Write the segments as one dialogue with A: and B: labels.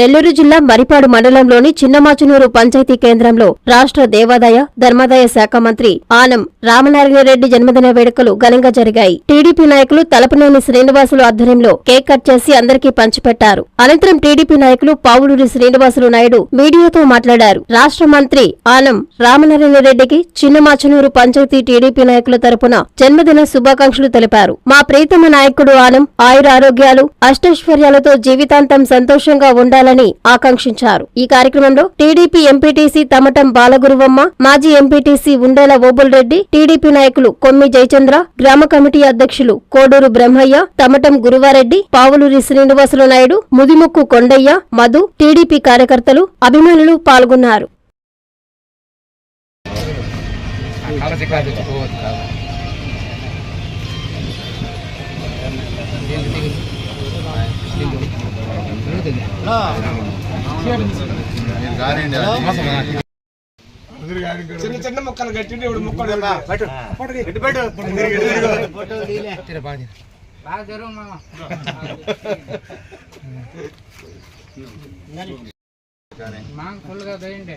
A: నెల్లూరు జిల్లా మరిపాడు మండలంలోని చిన్నమాచునూరు పంచాయతీ కేంద్రంలో రాష్ట్ర దేవాదాయ ధర్మాదాయ శాఖ మంత్రి ఆనం రామనారాయణరెడ్డి జన్మదిన వేడుకలు ఘనంగా జరిగాయి. టీడీపీ నాయకులు తలపనేని శ్రీనివాసులు ఆధ్వర్యంలో కేక్ కట్ చేసి అందరికీ పంచిపెట్టారు. అనంతరం టీడీపీ నాయకులు పావులూరి శ్రీనివాసులు నాయుడు మీడియాతో మాట్లాడారు. రాష్ట్ర మంత్రి ఆనం రామనారాయణరెడ్డికి చిన్నమాచునూరు పంచాయతీ టీడీపీ నాయకుల తరపున జన్మదిన శుభాకాంక్షలు తెలిపారు. మా ప్రీతమ నాయకుడు ఆనం ఆయుర ఆరోగ్యాలు అష్టైశ్వర్యాలతో జీవితాంతం సంతోషంగా ఉండాలి ఉండాలని ఆకాంక్షించారు. ఈ కార్యక్రమంలో టీడీపీ ఎంపీటీసీ తమటం బాలగురువమ్మ మాజీ ఎంపీటీసీ ఉండేల ఓబుల్ రెడ్డి టీడీపీ నాయకులు కొమ్మి జయచంద్ర గ్రామ కమిటీ అధ్యక్షులు కోడూరు బ్రహ్మయ్య తమటం గురువారెడ్డి పావులూరి శ్రీనివాసులు నాయుడు ముదిముక్కు కొండయ్య మధు టీడీపీ కార్యకర్తలు అభిమానులు పాల్గొన్నారు.
B: చిన్న చిన్న ముక్కలు కట్టిండి ఇప్పుడు ముక్కలు
C: బాగా జరుగు మామ మాకు ఫుల్గా దయండి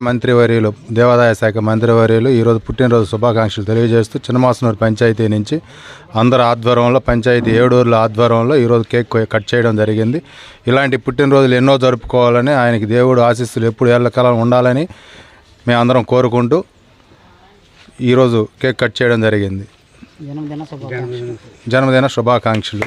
D: మంత్రివర్యులు దేవాదాయ శాఖ మంత్రివర్యులు ఈరోజు పుట్టినరోజు శుభాకాంక్షలు తెలియజేస్తూ చిన్నమాసనూరు పంచాయతీ నుంచి అందరి ఆధ్వర్యంలో పంచాయతీ ఏడూరుల ఆధ్వర్యంలో ఈరోజు కేక్ కట్ చేయడం జరిగింది. ఇలాంటి పుట్టినరోజులు ఎన్నో జరుపుకోవాలని ఆయనకి దేవుడు ఆశీస్సులు ఎప్పుడు ఎల్లకాలం ఉండాలని మేమందరం కోరుకుంటూ ఈరోజు కేక్ కట్ చేయడం జరిగింది. జన్మదిన శుభాకాంక్షలు.